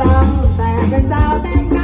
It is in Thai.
ตั้งแต่เป็นสาวแต่งงา